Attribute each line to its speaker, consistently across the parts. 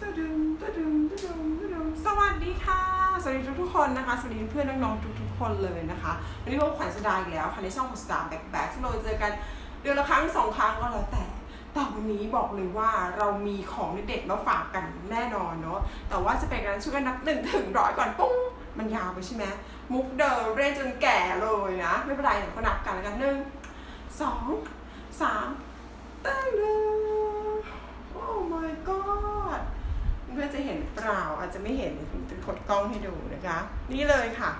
Speaker 1: ตะดึงตะดึงตะดึงตะดึงสวัสดีค่ะ สวัสดีทุกๆคนนะคะ สวัสดีเพื่อนน้องๆทุกๆคนเลยนะคะ วันนี้พบขวัญสดาอีกแล้วค่ะในช่องของสตาแบ็คแบ็คซึ่เราเจอกันเดือนละครั้งสองครั้งก็แล้วแต่ แต่วันนี้บอกเลยว่าเรามีของเด็ดมาฝากกันแน่นอนเนาะ แต่ว่าจะเป็นการช่วยกันนับหนึ่งถึงร้อยก่อนปุ้ง มันยาวไปใช่ไหมมุกเดิมเรียนจนแก่เลยนะ ไม่เป็นไรเดี๋ยวก็นับกันแล้วกันหนึ่งสองสามตั้งหนึ่งโอ้ my god เพื่อนจะเห็นเปล่าอาจจะไม่เห็นจะกดกล้องให้ดูนะคะ นี่เลยค่ะ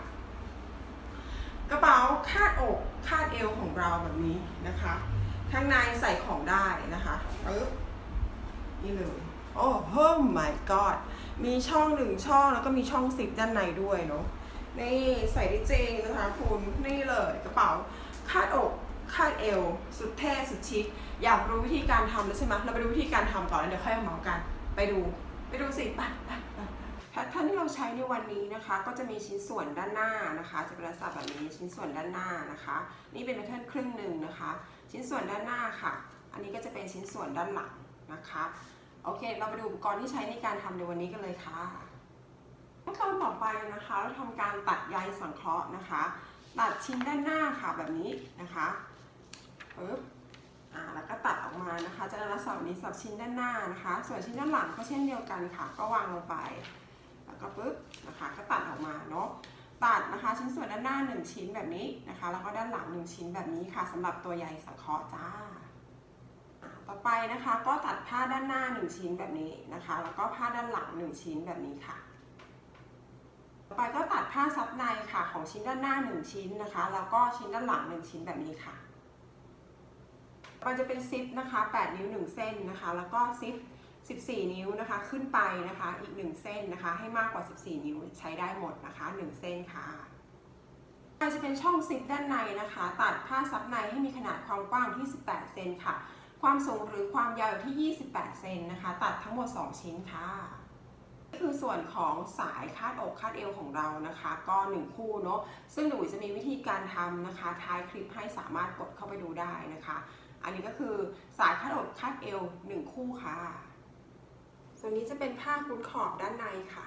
Speaker 1: กระเป๋าคาดอกคาดเอวของเราแบบนี้นะคะ ข้างในใส่ของได้นะคะปึ๊บนี่เลยโอ้โห my god มีช่องหนึ่งช่องแล้วก็มีช่องซิปด้านในด้วยเนาะนี่ใส่ได้จริงนะคะคุณนี่เลยกระเป๋าคาดอกคาดเอว สุดเท่สุดชิคอยากรู้วิธีการทำแล้วใช่ไหมเราไปดูวิธีการทำก่อนแล้วเดี๋ยวค่อยมาเมากัน ไปดู ดูสิไปไปแพทเทิร์นที่เราใช้ในวันนี้นะคะ ก็จะมีชิ้นส่วนด้านหน้านะคะ จะเป็นลักษณะแบบนี้ชิ้นส่วนด้านหน้านะคะ นี่เป็นแพทเทิร์นครึ่งหนึ่งนะคะ ชิ้นส่วนด้านหน้าค่ะ อันนี้ก็จะเป็นชิ้นส่วนด้านหลังนะคะโอเค เราไปดูอุปกรณ์ที่ใช้ในการทำในวันนี้กันเลยค่ะขั้นตอนต่อไปนะคะ เราทำการตัดใยสังเคราะห์นะคะ ตัดชิ้นด้านหน้าค่ะแบบนี้นะคะปึ๊บ อ่าแล้วก็ตัดออกมานะคะ จะได้ลักษณะแบบนี้สำหรับชิ้นด้านหน้านะคะ ส่วนชิ้นด้านหลังก็เช่นเดียวกันค่ะ ก็วางลงไป แล้วก็ปึ๊บนะคะ ก็ตัดออกมาเนาะตัดนะคะ ชิ้นส่วนด้านหน้า 1 ชิ้นแบบนี้นะคะ แล้วก็ด้านหลัง 1 ชิ้นแบบนี้ค่ะสำหรับตัวใยสังเคราะห์จ้าอ่าต่อไปนะคะก็ตัดผ้าด้านหน้า 1 ชิ้นแบบนี้นะคะ แล้วก็ผ้าด้านหลัง 1 ชิ้นแบบนี้ค่ะ ต่อไปก็ตัดผ้าซับในค่ะของชิ้นด้านหน้า 1 ชิ้นนะคะ แล้วก็ชิ้นด้านหลัง 1 ชิ้นแบบนี้ค่ะ มันจะเป็นซิปนะคะ 8 นิ้ว 1 เส้นนะคะ แล้วก็ซิป 14 นิ้วนะคะ ขึ้นไปนะคะ อีก 1 เส้นนะคะ ให้มากกว่า 14 นิ้วใช้ได้หมดนะคะ 1 เส้นค่ะมันจะเป็นช่องซิปด้านในนะคะ ตัดผ้าซับในให้มีขนาดความกว้างที่ 18 เซนค่ะ ความสูงหรือความยาวอยู่ที่ 28 เซนนะคะ ตัดทั้งหมด 2 ชิ้นค่ะคือส่วนของสายคาดอกคาดเอวของเรานะคะ ก็ 1 คู่เนาะซึ่งหนูจะมีวิธีการทำนะคะ ท้ายคลิปให้สามารถกดเข้าไปดูได้นะคะ อันนี้ก็คือสายคาดอกคาดเอว1คู่ค่ะ ส่วนนี้จะเป็นผ้าคลุมขอบด้านในค่ะ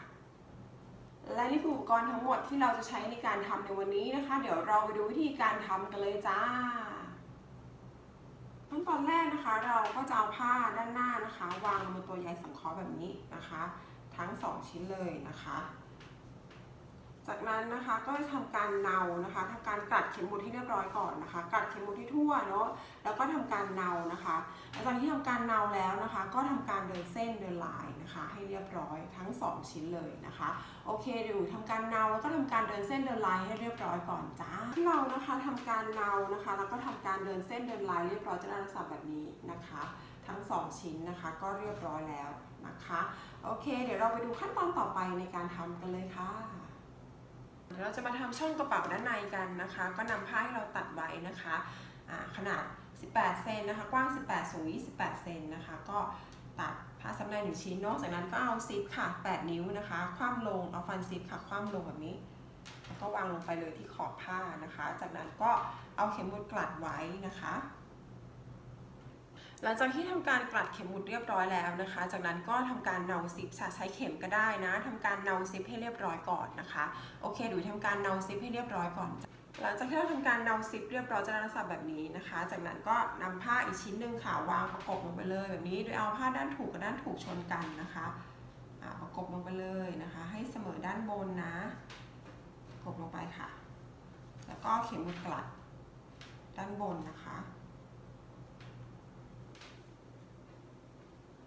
Speaker 1: และนี่คืออุปกรณ์ทั้งหมดที่เราจะใช้ในการทำในวันนี้นะคะ เดี๋ยวเราไปดูวิธีการทำกันเลยจ้าขั้นตอนแรกนะคะเราก็จะเอาผ้าด้านหน้านะคะ วางบนตัวใยสังเคราะห์แบบนี้นะคะ ทั้ง 2 ชิ้นเลยนะคะ จากนั้นนะคะก็จะทำการเนานะคะทำการกัดเข็มหมุดให้เรียบร้อยก่อนนะคะ กัดเข็มหมุดที่ทั่วเนาะแล้วก็ทำการเนานะคะหลังจากที่ทำการเนาแล้วนะคะ ก็ทำการเดินเส้นเดินลายนะคะ ให้เรียบร้อยทั้ง 2 ชิ้นเลยนะคะโอเคเดี๋ยวทำการเนาแล้วก็ทำการเดินเส้นเดินลายให้เรียบร้อยก่อนจ้าที่เรานะคะทำการเนานะคะ แล้วก็ทำการเดินเส้นเดินลายเรียบร้อยจะได้ลักษณะแบบนี้นะคะ ทั้ง 2 ชิ้นนะคะก็เรียบร้อยแล้วนะคะโอเค เดี๋ยวเราไปดูขั้นตอนต่อไปในการทำกันเลยค่ะ เราจะมาทำช่องกระเป๋าด้านในกันนะคะ ก็นำผ้าที่เราตัดไว้นะคะขนาด 18 เซนนะคะ กว้าง 18 สูง 28 เซนนะคะ ก็ตัดผ้าซับในหนึ่งชิ้นนาะจากนั้นก็เอาซิปค่ะ 8 นิ้วนะคะ คว่ำลง เอาฟันซิปค่ะ คว่ำลงแบบนี้ แล้วก็วางลงไปเลยที่ขอบผ้านะคะ จากนั้นก็เอาเข็มหมุดกลัดไว้นะคะ หลังจากที่ทำการกลัดเข็มหมุดเรียบร้อยแล้วนะคะ จากนั้นก็ทำการเนาซิปใช้เข็มก็ได้นะทำการเนาซิปให้เรียบร้อยก่อนนะคะ โอเคดูทำการเนาซิปให้เรียบร้อยก่อน หลังจากที่เราทำการเนาซิปเรียบร้อยจะได้ลักษณะแบบนี้นะคะ จากนั้นก็นำผ้าอีกชิ้นหนึ่งค่ะวางประกบลงไปเลยแบบนี้โดยเอาผ้าด้านถูกกับด้านถูกชนกันนะคะประกบลงไปเลยนะคะ ให้เสมอด้านบนนะประกบลงไปค่ะ แล้วก็เข็มหมุดกลัดด้านบนนะคะ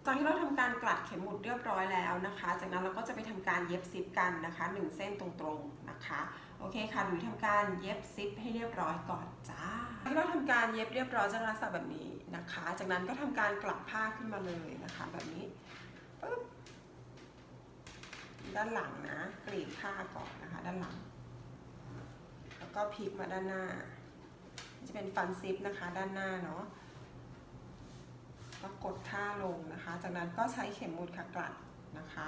Speaker 1: จากที่เราทำการกลัดเข็มหมุดเรียบร้อยแล้วนะคะ จากนั้นเราก็จะไปทำการเย็บซิปกันนะคะหนึ่งเส้นตรงๆนะคะโอเคค่ะดูทำการเย็บซิปให้เรียบร้อยก่อนจ้าที่เราทำการเย็บเรียบร้อยจะลักษณะแบบนี้นะคะ จากนั้นก็ทำการกลับผ้าขึ้นมาเลยนะคะ แบบนี้ปึ๊บด้านหลังนะกรีดผ้าก่อนนะคะ ด้านหลัง แล้วก็พลิกมาด้านหน้า จะเป็นฟันซิปนะคะ ด้านหน้าเนาะ ก็กดท่าลงนะคะ จากนั้นก็ใช้เข็มหมุดค่ะกลัดนะคะ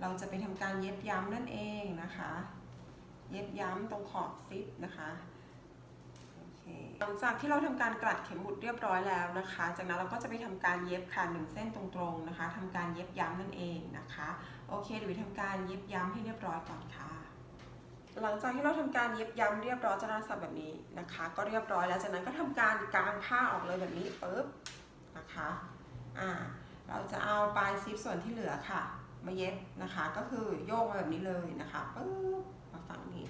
Speaker 1: เราจะไปทำการเย็บย้ำนั่นเองนะคะ เย็บย้ำตรงขอบซิปนะคะหลังจากที่เราทำการกลัดเข็มหมุดเรียบร้อยแล้วนะคะ จากนั้นเราก็จะไปทำการเย็บค่ะหนึ่งเส้นตรงๆนะคะทำการเย็บย้ำนั่นเองนะคะ โอเคเดี๋ยวไปทำการเย็บย้ำให้เรียบร้อยก่อนค่ะ หลังจากที่เราทำการเย็บย้ำเรียบร้อยจะลักษณะแบบนี้นะคะ ก็เรียบร้อยแล้วจากนั้นก็ทำการกางผ้าออกเลยแบบนี้ปึ๊บ นะคะอ่าเราจะเอาปลายซิปส่วนที่เหลือค่ะ มาเย็บนะคะ ก็คือโยกมาแบบนี้เลยนะคะปึ๊บมาฝั่งนี้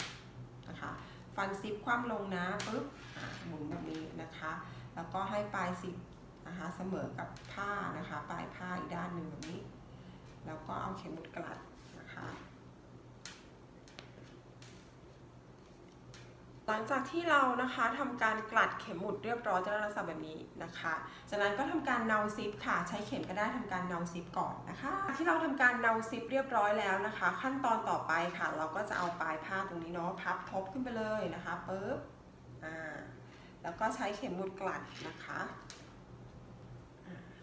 Speaker 1: นะคะ ฟันซิปคว่ำลงนะปึ๊บหมุนแบบนี้นะคะ แล้วก็ให้ปลายซิปนะคะเสมอกับผ้านะคะ ปลายผ้าอีกด้านหนึ่งแบบนี้ แล้วก็เอาเข็มหมุดกลัดนะคะ หลังจากที่เรานะคะทำการกลัดเข็มหมุดเรียบร้อยจะได้ลักษณะแบบนี้นะคะ จากนั้นก็ทำการเนาซิปค่ะ ใช้เข็มก็ได้ทำการเนาซิปก่อนนะคะ ที่เราทำการเนาซิปเรียบร้อยแล้วนะคะ ขั้นตอนต่อไปค่ะ เราก็จะเอาปลายผ้าตรงนี้เนาะพับทบขึ้นไปเลยนะคะปึ๊บอ่าแล้วก็ใช้เข็มหมุดกลัดนะคะ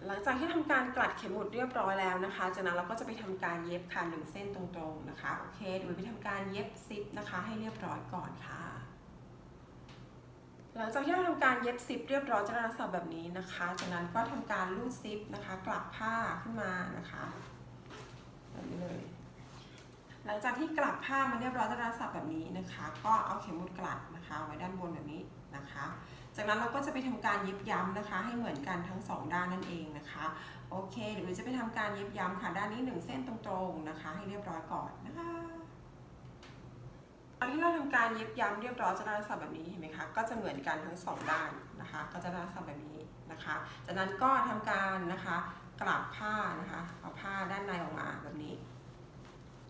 Speaker 1: หลังจากที่ทำการกลัดเข็มหมุดเรียบร้อยแล้วนะคะ จากนั้นเราก็จะไปทำการเย็บค่ะหนึ่งเส้นตรงๆนะคะ โอเคเดี๋ยวไปทำการเย็บซิปนะคะ ให้เรียบร้อยก่อนค่ะ หลังจากที่เราทำการเย็บซิปเรียบร้อยจะได้ลักษณะแบบนี้นะคะ จากนั้นก็ทำการรูดซิปนะคะ กลับผ้าขึ้นมานะคะแบบนี้เลยหลังจากที่กลับผ้ามาเรียบร้อยจะได้ลักษณะแบบนี้นะคะ ก็เอาเข็มมุดกลัดนะคะ ไว้ด้านบนแบบนี้นะคะ จากนั้นเราก็จะไปทำการเย็บย้ำนะคะ ให้เหมือนกันทั้งสองด้านนั่นเองนะคะโอเคเดี๋ยวจะไปทำการเย็บย้ำค่ะด้านนี้หนึ่งเส้นตรงๆนะคะ ให้เรียบร้อยก่อนนะคะ อนที่เราทำการเย็บย้ำเรียบร้อยจะได้ลักษณะแบบนี้เห็นไหมคะ ก็จะเหมือนกันทั้งสองด้านนะคะ ก็จะได้ลักษณะแบบนี้นะคะ จากนั้นก็ทำการนะคะกลับผ้านะคะเอาผ้าด้านในออกมาแบบนี้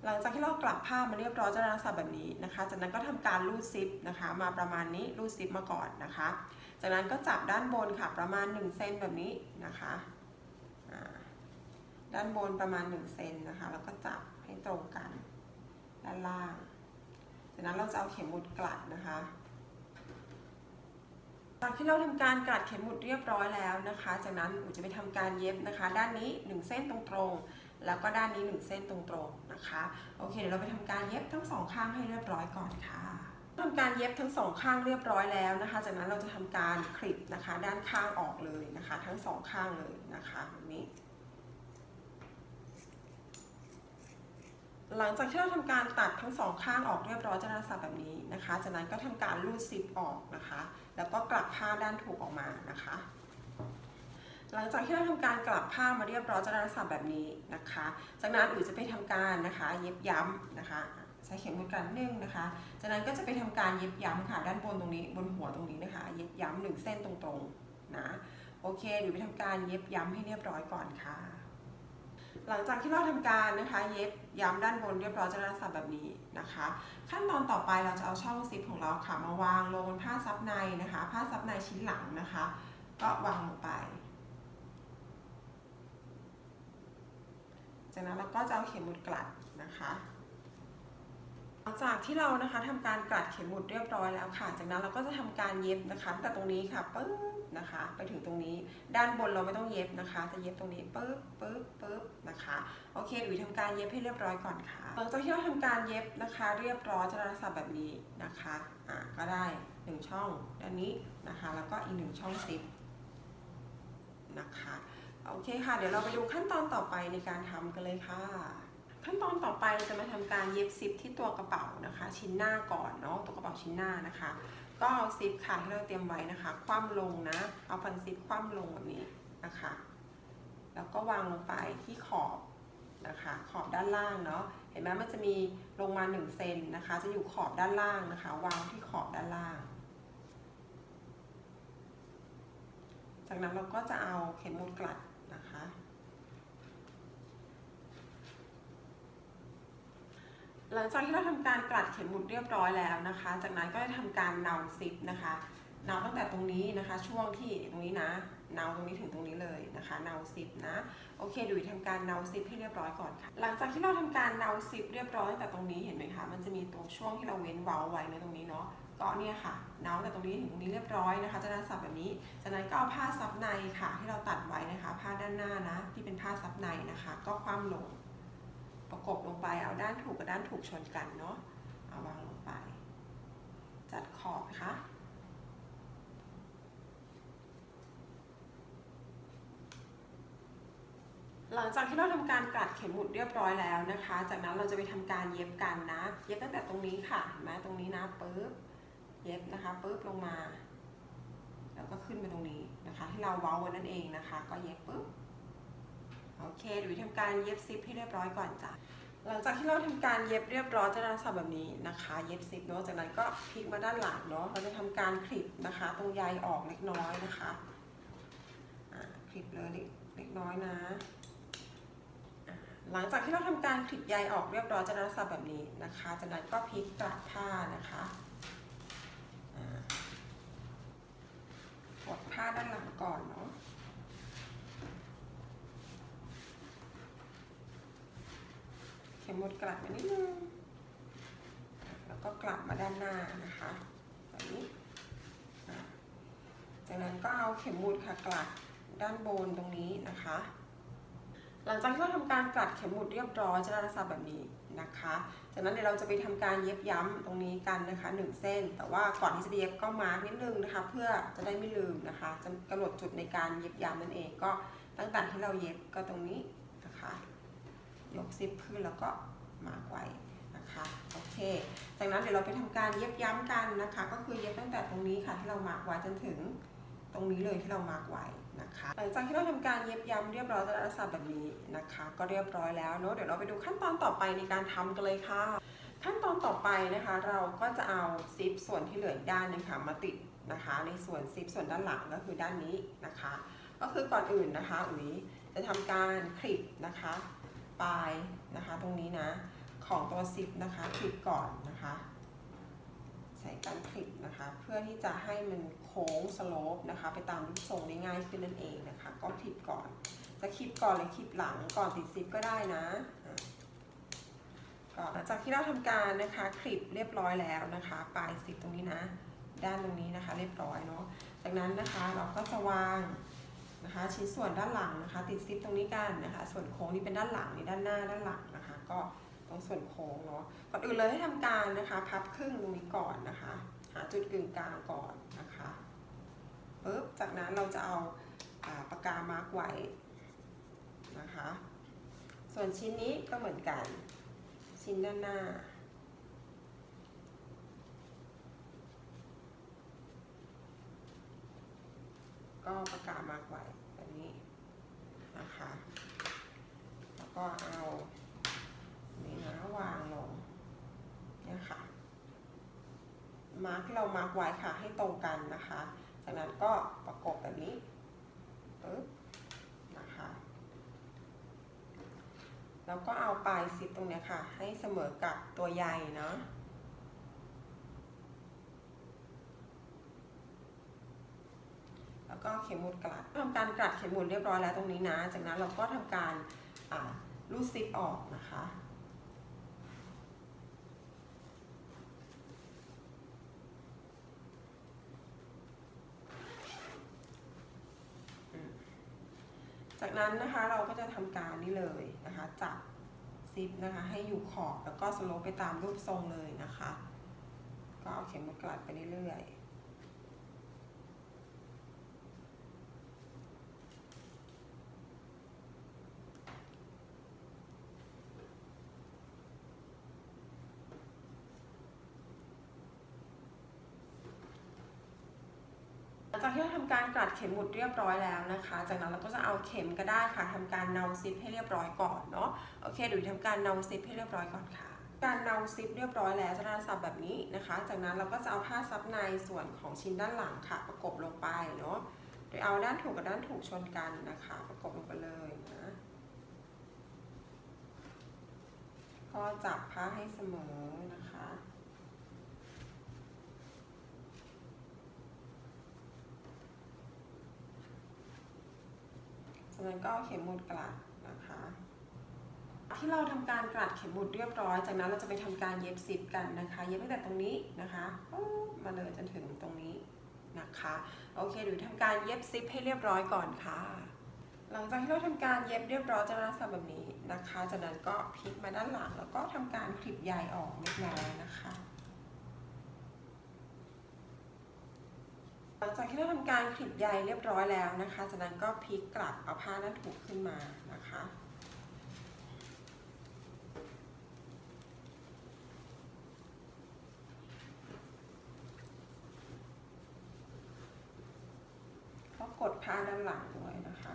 Speaker 1: หลังจากที่เรากลับผ้ามาเรียบร้อยจะได้ลักษณะแบบนี้นะคะ จากนั้นก็ทำการรูดซิปนะคะ มาประมาณนี้รูดซิปมาก่อนนะคะ จากนั้นก็จับด้านบนค่ะประมาณ1เซนแบบนี้นะคะด้านบนประมาณ1เซนนะคะแล้วก็จับให้ตรงกันด้านล่าง จากนั้นเราจะเอาเข็มหมุดกลัดนะคะจากที่เราทำการกลัดเข็มหมุดเรียบร้อยแล้วนะคะ จากนั้นอุจะไปทำการเย็บนะคะ ด้านนี้ 1 เส้นตรงๆ แล้วก็ด้านนี้ 1 เส้นตรงๆนะคะ โอเคเดี๋ยวเราไปทำการเย็บทั้งสองข้างให้เรียบร้อยก่อนค่ะทำการเย็บทั้งสองข้างเรียบร้อยแล้วนะคะ จากนั้นเราจะทำการคลิปนะคะ ด้านข้างออกเลยนะคะ ทั้งสองข้างเลยนะคะแบบนี้ หลังจากที่เราทำการตัดทั้งสองข้างออกเรียบร้อยจะได้ลักษณะแบบนี้นะคะ จากนั้นก็ทำการรูดซิปออกนะคะ แล้วก็กลับผ้าด้านถูกออกมานะคะ หลังจากที่เราทำการกลับผ้ามาเรียบร้อยจะได้ลักษณะแบบนี้นะคะ จากนั้นอุ๋ยจะไปทำการนะคะ เย็บย้ำนะคะ ใช้เข็มมือกลัดนึ่งนะคะ จากนั้นก็จะไปทำการเย็บย้ำค่ะด้านบนตรงนี้บนหัวตรงนี้นะคะ เย็บย้ำหนึ่งเส้นตรงๆนะ โอเคเดี๋ยวไปทำการเย็บย้ำให้เรียบร้อยก่อนค่ะ หลังจากที่เราทำการนะคะเย็บย้ำด้านบนเรียบร้อยจะได้ลักษณะแบบนี้นะคะ ขั้นตอนต่อไปเราจะเอาช่องซิปของเราค่ะมาวางลงบนผ้าซับในนะคะ ผ้าซับในชิ้นหลังนะคะ ก็วางลงไป จากนั้นเราก็จะเอาเข็มหมุดกลัดนะคะ หลังจากที่เรานะคะทำการกลัดเข็มหมุดเรียบร้อยแล้วค่ะ จากนั้นเราก็จะทำการเย็บนะคะแต่ตรงนี้ค่ะปึ๊บนะคะ ไปถึงตรงนี้ด้านบนเราไม่ต้องเย็บนะคะ จะเย็บตรงนี้ปึ๊บปึ๊บปึ๊บนะคะโอเคหรือทำการเย็บให้เรียบร้อยก่อนค่ะหลังจากที่เราทำการเย็บนะคะ เรียบร้อยจะได้ลักษณะแบบนี้นะคะอะก็ได้หนึ่งช่องด้านนี้นะคะ แล้วก็อีกหนึ่งช่องซิปนะคะโอเคค่ะ เดี๋ยวเราไปดูขั้นตอนต่อไปในการทำกันเลยค่ะ ขั้นตอนต่อไปเราจะมาทำการเย็บซิปที่ตัวกระเป๋านะคะ ชิ้นหน้าก่อนเนาะตัวกระเป๋าชิ้นหน้านะคะ ก็เอาซิปค่ะที่เราเตรียมไว้นะคะ คว่ำลงนะ เอาฟันซิปคว่ำลงแบบนี้นะคะ แล้วก็วางลงไปที่ขอบนะคะ ขอบด้านล่างเนาะเห็นไหมมันจะมีลงมา1เซนนะคะ จะอยู่ขอบด้านล่างนะคะ วางที่ขอบด้านล่าง จากนั้นเราก็จะเอาเข็มมุดกลัดนะคะ หลังจากที่เราทำการกลัดเข็มหมุดเรียบร้อยแล้วนะคะ จากนั้นก็จะทำการเนาซิปนะคะเนาตั้งแต่ตรงนี้นะคะ ช่วงที่ตรงนี้นะเนาตรงนี้ถึงตรงนี้เลยนะคะเนาซิปนะโอเคดูทำการเนาซิปให้เรียบร้อยก่อนค่ะ หลังจากที่เราทำการเนาซิปเรียบร้อยตั้งแต่ตรงนี้เห็นไหมคะมันจะมีตรงช่วงที่เราเว้นเว้าไว้ในตรงนี้เนาะก็เนี่ยค่ะเนาแต่ตรงนี้ถึงตรงนี้เรียบร้อยนะคะจะได้สับแบบนี้จากนั้นก็เอาผ้าซับในค่ะ ที่เราตัดไว้นะคะ ผ้าด้านหน้านะ ที่เป็นผ้าซับในนะคะ ก็คว่ำลง ประกบลงไปเอาด้านถูกกับด้านถูกชนกันเนาะเอาวางลงไป จัดขอบค่ะหลังจากที่เราทำการกลัดเข็มหมุดเรียบร้อยแล้วนะคะ จากนั้นเราจะไปทำการเย็บกันนะ เย็บตั้งแต่ตรงนี้ค่ะเห็นไหมตรงนี้นะปึ๊บ เย็บนะคะปึ๊บลงมา แล้วก็ขึ้นไปตรงนี้นะคะ ที่เราเว้าไว้นั่นเองนะคะ ก็เย็บปึ๊บ โอเคเดี๋ยวทำการเย็บซิปให้เรียบร้อยก่อนจ้ะหลังจากที่เราทำการเย็บเรียบร้อยจะได้ลักษณะแบบนี้นะคะ เย็บซิปเนาะจากนั้นก็พลิกมาด้านหลังเนาะเราจะทำการคลิปนะคะ ตรงใยออกเล็กน้อยนะคะคลิปเลยเล็กเล็กน้อยนะ หลังจากที่เราทำการคลิปใยออกเรียบร้อยจะได้ลักษณะแบบนี้นะคะจากนั้นก็พลิกกลับผ้านะคะกดผ้าด้านหลังก่อนเนาะ เข็ มุดกลับมานิดนึง แล้วก็กลับมาด้านหน้านะคะแบบนี้ จากนั้นก็เอาเข็มหมุดค่ะกลัดด้านบนตรงนี้นะคะ หลังจากที่เราทำการกลัดเข็มหมุดเรียบร้อยจะได้ลักษณะแบบนี้นะคะ จากนั้นเดี๋ยวเราจะไปทำการเย็บย้ำตรงนี้กันนะคะหนึ่งเส้น แต่ว่าก่อนที่จะเย็บก็มาร์กนิดนึงนะคะ เพื่อจะได้ไม่ลืมนะคะจะกำหนดจุดในการเย็บย้ำนั่นเองก็ตั้งแต่ที่เราเย็บก็ตรงนี้ นะคะยกซิปขึ้นแล้วก็มาร์กไว้นะคะโอเค จากนั้นเดี๋ยวเราไปทำการเย็บย้ำกันนะคะ ก็คือเย็บตั้งแต่ตรงนี้ค่ะที่เรามาร์กไว้จนถึงตรงนี้เลยที่เรามาร์กไว้นะคะหลังจากที่เราทำการเย็บย้ำเรียบร้อยจะได้ลักษณะแบบนี้นะคะ ก็เรียบร้อยแล้วเนอะเดี๋ยวเราไปดูขั้นตอนต่อไปในการทำกันเลยค่ะ ขั้นตอนต่อไปนะคะ เราก็จะเอาซิปส่วนที่เหลืออีกด้านนึงค่ะมาติดนะคะ ในส่วนซิปส่วนด้านหลังก็คือด้านนี้นะคะ ก็คือก่อนอื่นนะคะอุ๋ยจะทำการคลิปนะคะ ปลายนะคะ ตรงนี้นะของตัวซิปนะคะคลิปก่อนนะคะใส่การคลิปนะคะ เพื่อที่จะให้มันโค้งสโลปนะคะ ไปตามรูปทรงได้ง่ายขึ้นนั่นเองนะคะ ก็คลิปก่อน จะคลิปก่อนหรือคลิปหลังก่อนติดซิปก็ได้นะก็หลังจากที่เราทำการนะคะคลิปเรียบร้อยแล้วนะคะ ปลายซิปตรงนี้นะ ด้านตรงนี้นะคะ เรียบร้อยเนาะจากนั้นนะคะเราก็จะวาง นะคะ ชิ้นส่วนด้านหลังนะคะ ติดซิปตรงนี้กันนะคะ ส่วนโค้งนี่เป็นด้านหลังนี่ด้านหน้าด้านหลังนะคะ ก็ตรงส่วนโค้งเนาะก่อนอื่นเลยให้ทำการนะคะพับครึ่งตรงนี้ก่อนนะคะ หาจุดกึ่งกลางก่อนนะคะปึ๊บจากนั้นเราจะเอาปากกามาร์กไว้นะคะ ส่วนชิ้นนี้ก็เหมือนกัน ชิ้นด้านหน้า ก็ประกาศมากไว้แบบนี้นะคะ แล้วก็เอานี่นะวางลงเนี่ยค่ะ มาร์กเรามาร์กไว้ค่ะให้ตรงกันนะคะ จากนั้นก็ประกบแบบนี้ปึ๊บนะคะแล้วก็เอาปลายซิปตรงเนี้ยค่ะ ให้เสมอกับตัวใยเนาะ แล้ว ก็เข็มหมุดกลัดทำการกลัดเข็มหมุดเรียบร้อยแล้วตรงนี้นะ จากนั้นเราก็ทำการรูดซิปออกนะคะจากนั้นนะคะเราก็จะทำการนี่เลยนะคะ จับซิปนะคะ ให้อยู่ขอบแล้วก็สโลปไปตามรูปทรงเลยนะคะ ก็เอาเข็มหมุดกลัดไปเรื่อยๆ จากที่เราทำการกลัดเข็มหมุดเรียบร้อยแล้วนะคะ จากนั้นเราก็จะเอาเข็มก็ได้ค่ะทำการเนาซิปให้เรียบร้อยก่อนเนาะโอเคเดี๋ยวทำการเนาซิปให้เรียบร้อยก่อนค่ะ การเนาซิปเรียบร้อยแล้วจะได้สับแบบนี้นะคะ จากนั้นเราก็จะเอาผ้าซับในส่วนของชิ้นด้านหลังค่ะ ประกบลงไปเนาะโดยเอาด้านถูกกับด้านถูกชนกันนะคะ ประกบลงไปเลยนะก็จับผ้าให้เสมอ นั้นก็เอาเข็มหมุดกลัดนะคะ ที่เราทำการกลัดเข็มหมุดเรียบร้อย จากนั้นเราจะไปทำการเย็บซิปกันนะคะ เย็บตั้งแต่ตรงนี้นะคะมาเลยจนถึงตรงนี้นะคะ โอเคเดี๋ยวทำการเย็บซิปให้เรียบร้อยก่อนค่ะ หลังจากที่เราทำการเย็บเรียบร้อยจะลักษณะแบบนี้นะคะ จากนั้นก็พลิกมาด้านหลังแล้วก็ทำการคลิปใยออกเล็กน้อยนะคะ หลังจากที่เราทำการคลิปใยเรียบร้อยแล้วนะคะ จากนั้นก็พลิกกลับเอาผ้านั้นถูกขึ้นมานะคะก็กดผ้าด้านหลังด้วยนะคะ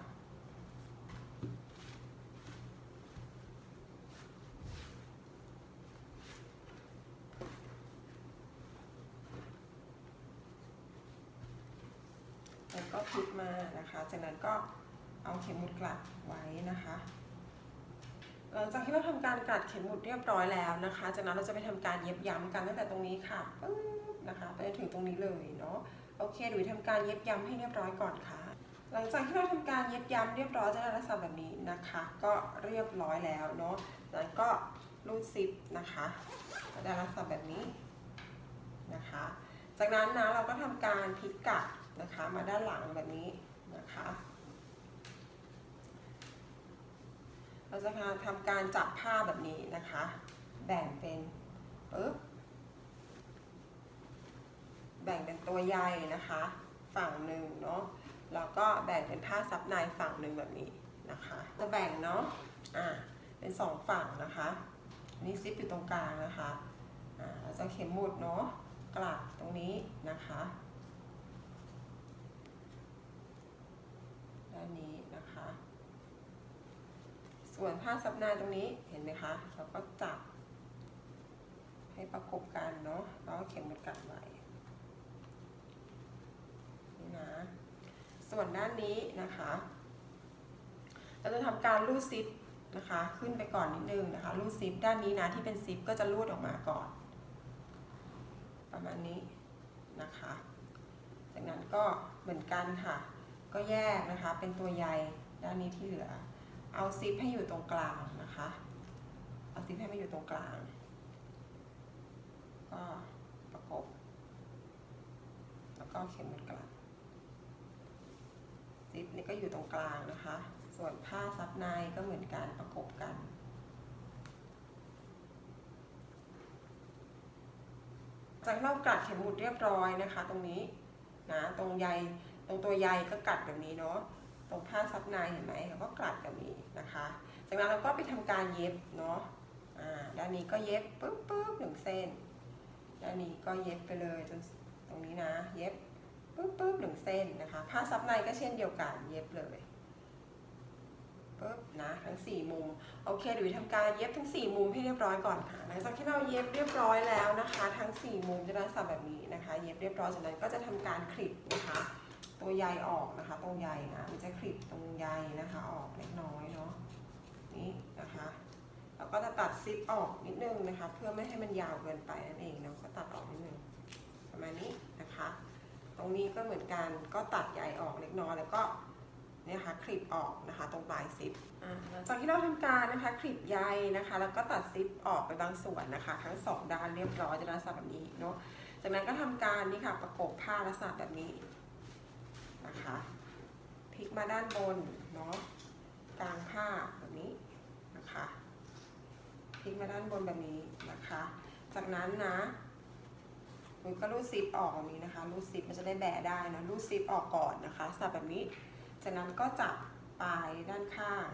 Speaker 1: แล้วก็พลิกมานะคะ จากนั้นก็เอาเข็มหมุดกลัดไว้นะคะหลังจากที่เราทำการกลัดเข็มหมุดเรียบร้อยแล้วนะคะ จากนั้นเราจะไปทำการเย็บย้ำกันตั้งแต่ตรงนี้ค่ะปึ๊บนะคะไปถึงตรงนี้เลยเนาะโอเคหนูทำการเย็บย้ำให้เรียบร้อยก่อนค่ะ หลังจากที่เราทำการเย็บย้ำเรียบร้อยจะได้ลักษณะแบบนี้นะคะ ก็เรียบร้อยแล้วเนาะแล้วก็รูดซิปนะคะก็ได้ลักษณะแบบนี้นะคะ จากนั้นนะเราก็ทำการพลิกกลับ นะคะ มาด้านหลังแบบนี้นะคะ เราจะทำการจับผ้าแบบนี้นะคะ แบ่งเป็นปึ๊บแบ่งเป็นตัวใยนะคะ ฝั่งหนึ่งเนาะแล้วก็แบ่งเป็นผ้าซับในฝั่งหนึ่งแบบนี้นะคะ จะแบ่งเนาะอ่าเป็นสองฝั่งนะคะนี่ซิปอยู่ตรงกลางนะคะอ่าเราจะเข็มหมุดเนาะกลัดตรงนี้นะคะ ด้านนี้นะคะ ส่วนผ้าซับในตรงนี้เห็นไหมคะ เราก็จับ ให้ประกบกันเนาะแล้วเข็มมุดกัดไว้นี่นะ ส่วนด้านนี้นะคะ เราจะทำการรูดซิปนะคะ ขึ้นไปก่อนนิดนึงนะคะ รูดซิปด้านนี้นะที่เป็นซิปก็จะรูดออกมาก่อน ประมาณนี้นะคะ จากนั้นก็เหมือนกันค่ะ ก็แยกนะคะเป็นตัวใยด้านนี้ที่เหลือ เอาซิปให้อยู่ตรงกลางนะคะ เอาซิปให้มาอยู่ตรงกลางก็ประกบ แล้วก็เข็มมุดกลัดซิปนี่ก็อยู่ตรงกลางนะคะ ส่วนผ้าซับในก็เหมือนกันประกบกันจากเรากัดเข็มหมุดเรียบร้อยนะคะ ตรงนี้นะตรงใย รงตัวใยก็กัดแบบนี้เนาะตรงผ้าซับในเห็นไหมเราก็กัดแบบนี้นะคะ จากนั้นเราก็ไปทำการเย็บเนาะอ่าด้านนี้ก็เย็บปึ๊บปึ๊บหนึ่งเส้นด้านนี้ก็เย็บไปเลยจนตรงนี้นะ เย็บปึ๊บปึ๊บหนึ่งเส้นนะคะ ผ้าซับในก็เช่นเดียวกันเย็บเลยปึ๊บนะทั้งสี่มุมโอเคเดี๋ยวทำการเย็บทั้งสี่มุมให้เรียบร้อยก่อนค่ะ หลังจากที่เราเย็บเรียบร้อยแล้วนะคะ ทั้งสี่มุมจะได้สับแบบนี้นะคะ เย็บเรียบร้อยจากนั้นก็จะทำการคลิปนะคะ ตัวใยออกนะคะ ตรงใยนะมันจะคลิปตรงใยนะคะ ออกเล็กน้อยเนาะนี่นะคะแล้วก็จะตัดซิปออกนิดนึงนะคะ เพื่อไม่ให้มันยาวเกินไปนั่นเองเนาะก็ตัดออกนิดนึงประมาณนี้นะคะ ตรงนี้ก็เหมือนกันก็ตัดใยออกเล็กน้อยแล้วก็เนี่ยค่ะคลิปออกนะคะ ตรงปลายซิปหลังจากที่เราทำการนะคะคลิปใยนะคะ แล้วก็ตัดซิปออกไปบางส่วนนะคะ ทั้งสองด้านเรียบร้อยจะลักษณะแบบนี้เนาะจากนั้นก็ทำการนี่ค่ะประกบผ้าลักษณะแบบนี้ นะคะพลิกมาด้านบนเนาะกลางผ้าแบบนี้นะคะพลิกมาด้านบนแบบนี้นะคะ จากนั้นนะหนูก็รูดซิปออกแบบนี้นะคะรูดซิปมันจะได้แบะได้นะรูดซิปออกก่อนนะคะสับแบบนี้ จากนั้นก็จับปลายด้านข้าง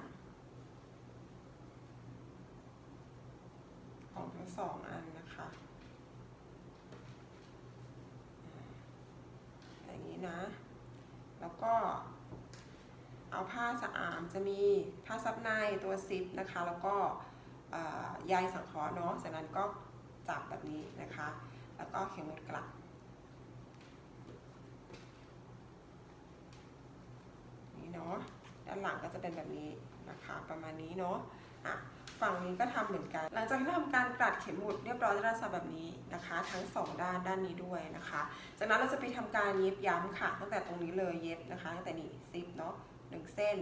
Speaker 1: ของทั้งสองอันนะคะอย่างนี้นะ แล้วก็ เอาผ้าสะอามจะมีผ้าซับในตัวซิปนะคะ แล้วก็ใยสังเคราะห์เนาะจากนั้นก็จับแบบนี้นะคะ แล้วก็เข็มหมุดกลับนี่เนาะด้านหลังก็จะเป็นแบบนี้นะคะ ประมาณนี้เนาะอะ ฝั่งนี้ก็ทำเหมือนกัน หลังจากที่เราทำการกลัดเข็มหมุดเรียบร้อยจะได้ลักษณะแบบนี้นะคะ ทั้งสองด้านด้านนี้ด้วยนะคะ จากนั้นเราจะไปทำการเย็บย้ำค่ะ ตั้งแต่ตรงนี้เลยเย็บนะคะตั้งแต่นี้ซิปเนาะหนึ่งเส้น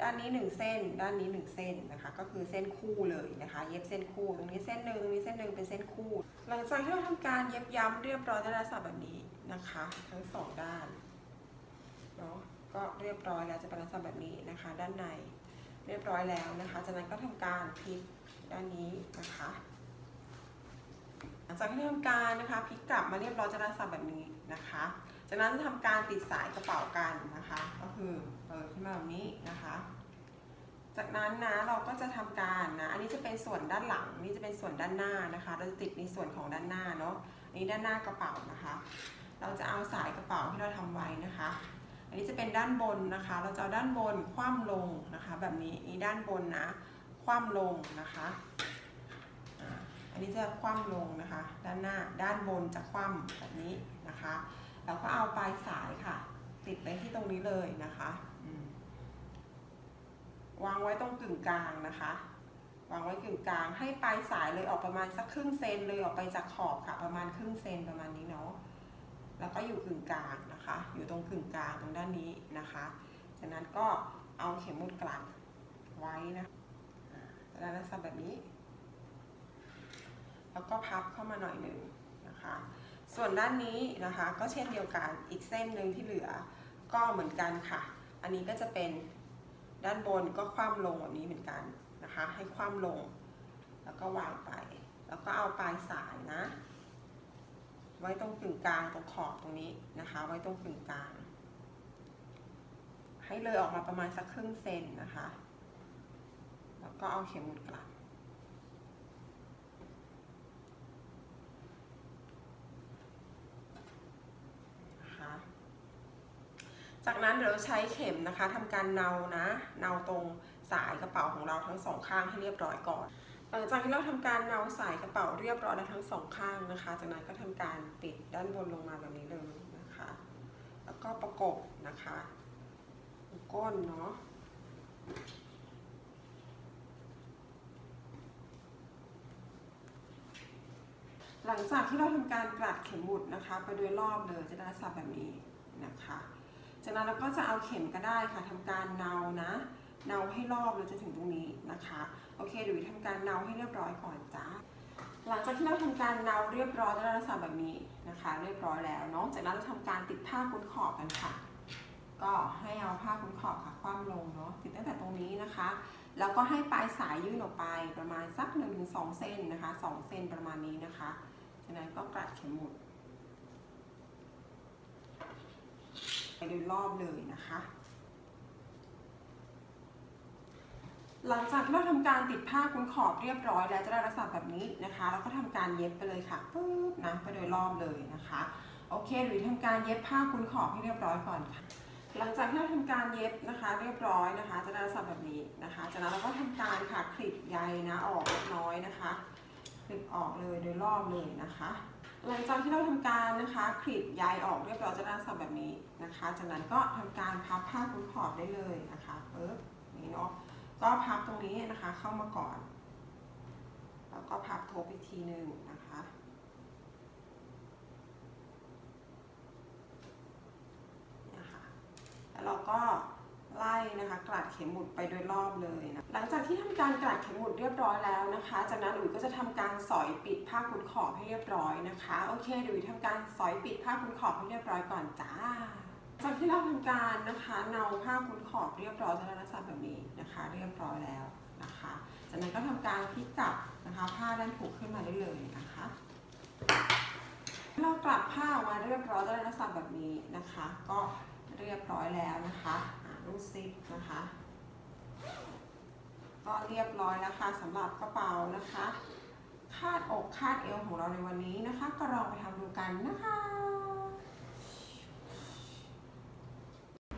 Speaker 1: ด้านนี้หนึ่งเส้น ด้านนี้หนึ่งเส้นนะคะ ก็คือเส้นคู่เลยนะคะ เย็บเส้นคู่ ตรงนี้เส้นหนึ่งตรงนี้เส้นหนึ่งเป็นเส้นคู่ หลังจากที่เราทำการเย็บย้ำเรียบร้อยจะได้ลักษณะแบบนี้นะคะ ทั้งสองด้านเนาะก็เรียบร้อยแล้วจะเป็นลักษณะแบบนี้นะคะ ด้านใน เรียบร้อยแล้วนะคะ จากนั้นก็ทำการพลิกด้านนี้นะคะ หลังจากที่ทำการนะคะพลิกกลับมาเรียบร้อยจะได้ลักษณะแบบนี้นะคะ จากนั้นจะทำการติดสายกระเป๋ากันนะคะ ก็คือเปิดขึ้นมาแบบนี้นะคะ จากนั้นนะเราก็จะทำการนะ อันนี้จะเป็นส่วนด้านหลัง นี่จะเป็นส่วนด้านหน้านะคะ เราจะติดในส่วนของด้านหน้าเนาะ อันนี้ด้านหน้ากระเป๋านะคะ เราจะเอาสายกระเป๋าที่เราทำไว้นะคะ อันนี้จะเป็นด้านบนนะคะ เราจะเอาด้านบนคว่ำลงนะคะ แบบนี้นี่ด้านบนนะคว่ำลงนะคะอันนี้จะคว่ำลงนะคะ ด้านหน้าด้านบนจะคว่ำแบบนี้นะคะแล้วก็เอาปลายสายค่ะ ติดไปที่ตรงนี้เลยนะคะวางไว้ตรงกึ่งกลางนะคะ วางไว้กึ่งกลางให้ปลายสายเลยออกประมาณสักครึ่งเซนเลยออกไปจากขอบค่ะ ประมาณครึ่งเซนประมาณนี้เนาะ แล้วก็อยู่กึ่งกลางนะคะ อยู่ตรงกึ่งกลางตรงด้านนี้นะคะ จากนั้นก็เอาเข็มมุดกลัดไว้นะแล้วลักษณะแบบนี้ แล้วก็พับเข้ามาหน่อยหนึ่งนะคะ ส่วนด้านนี้นะคะก็เช่นเดียวกัน อีกเส้นหนึ่งที่เหลือก็เหมือนกันค่ะ อันนี้ก็จะเป็นด้านบนก็คว่ำลงแบบนี้เหมือนกันนะคะ ให้คว่ำลง แล้วก็วางไป แล้วก็เอาปลายสายนะ ไว้ตรงกึ่งกลางตรงขอบตรงนี้นะคะ ไว้ตรงกึ่งกลาง ให้เลยออกมาประมาณสักครึ่งเซนนะคะ แล้วก็เอาเข็มหมุดกลัดนะคะจากนั้นเดี๋ยวใช้เข็มนะคะทำการเนานะ เนาตรงสายกระเป๋าของเราทั้งสองข้างให้เรียบร้อยก่อน หลังจากที่เราทำการเนาสายกระเป๋าเรียบร้อยแล้วทั้งสองข้างนะคะ จากนั้นก็ทำการปิดด้านบนลงมาแบบนี้เลยนะคะ แล้วก็ประกบนะคะก้นเนาะหลังจากที่เราทำการกลัดเข็มหมุดนะคะ ไปโดยรอบเลยจะได้ลักษณะแบบนี้นะคะ จากนั้นเราก็จะเอาเข็มก็ได้ค่ะทำการเนานะเนาให้รอบเลยจะถึงตรงนี้นะคะ โอเคเดี๋ยวทำการเนาให้เรียบร้อยก่อนจ้าหลังจากที่เราทำการเนาเรียบร้อยจะได้ลักษณะแบบนี้นะคะ เรียบร้อยแล้วเนาะจากนั้นเราทำการติดผ้าคุ้นขอบกันค่ะ ก็ให้เอาผ้าคุ้นขอบค่ะคว่ำลงเนาะติดตั้งแต่ตรงนี้นะคะ แล้วก็ให้ปลายสายยื่นออกไปประมาณสัก1นถึงสเส้นนะคะ2เส้นประมาณนี้นะคะจากนั้นก็กลัดเข็มหมุดไปโดยรอบเลยนะคะ หลังจากเราทำการติดผ้าคุ้นขอบเรียบร้อยแล้วจะได้ลักษณะแบบนี้นะคะแล้วก็ทำการเย็บไปเลยค่ะปึ๊บนะไปโดยรอบเลยนะคะ โอเค หรือทำการเย็บผ้าคุ้นขอบให้เรียบร้อยก่อนค่ะ หลังจากที่เราทำการเย็บนะคะ เรียบร้อยนะคะ จะได้ลักษณะแบบนี้นะคะ จากนั้นเราก็ทำการค่ะคลิปใยนะออกเล็กน้อยนะคะคลิปออกเลยโดยรอบเลยนะคะหลังจากที่เราทำการนะคะคลิปใยออกเรียบร้อยจะได้ลักษณะแบบนี้นะคะ จากนั้นก็ทำการพับผ้าคุ้นขอบได้เลยนะคะปึ๊บนี่เนาะ ก็พับตรงนี้นะคะเข้ามาก่อน แล้วก็พับทบอีกทีหนึ่งนะคะนี่ยค่ะแล้วเราก็ไล่นะคะกลัดเข็มหมุดไปโดยรอบเลยนะหลังจากที่ทำการกลัดเข็มหมุดเรียบร้อยแล้วนะคะ จากนั้นอุ๋ยก็จะทำการสอยปิดผ้าคุนขอบให้เรียบร้อยนะคะ โอเคเดี๋ยวอุ๋ยทำการสอยปิดผ้าคุนขอบให้เรียบร้อยก่อนจ้า จากที่เราทำการนะคะเนาผ้าคุนขอบเรียบร้อยจะได้ลักษณะแบบนี้นะคะ เรียบร้อยแล้วนะคะ จากนั้นก็ทำการพลิกกลับนะคะผ้าด้านผูกขึ้นมาได้เลยนะคะ เรากลับผ้าออกมาเรียบร้อยจะได้ลักษณะแบบนี้นะคะ ก็เรียบร้อยแล้วนะคะอ่ารูดซิปนะคะ ก็เรียบร้อยแล้วค่ะสำหรับกระเป๋านะคะ คาดอกคาดเอวของเราในวันนี้นะคะ ก็ลองไปทำดูกันนะคะ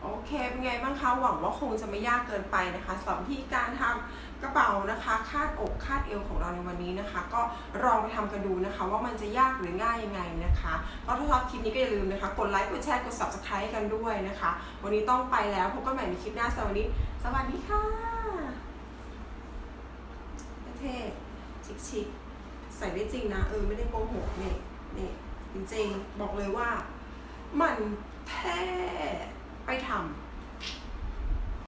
Speaker 1: โอ เคเป็นไงบ้างคะหวังว่าคงจะไม่ยากเกินไปนะคะสำหรับวิธีการทำกระเป๋านะคะ คาดอกคาดเอวของเราในวันนี้นะคะ ก็ลองไปทำกันดูนะคะ ว่ามันจะยากหรือง่ายยังไงนะคะก็ถ้าชอบคลิปนี้ก็อย่าลืมนะคะ กดไลค์กดแชร์กด subscribe กันด้วยนะคะ วันนี้ต้องไปแล้วพบกันใหม่ในคลิปหน้าสวัสดีสวัสดีค่ะเท่ชิคๆใส่ได้จริงนะเออไม่ได้โกหกเนี่นี่จริงๆบอกเลยว่า มันแท้ ไปทำ